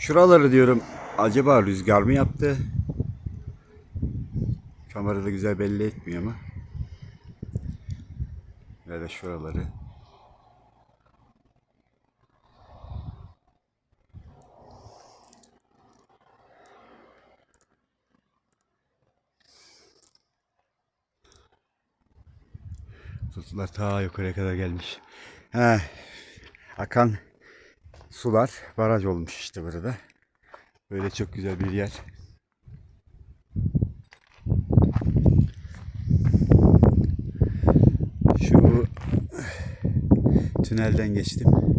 Şuraları diyorum acaba rüzgar mı yaptı? Kamerada güzel belli etmiyor ama. Ve de şuraları. Tutlar ta yukarıya kadar gelmiş. He, akan sular baraj olmuş işte burada. Böyle çok güzel bir yer. Şu tünelden geçtim.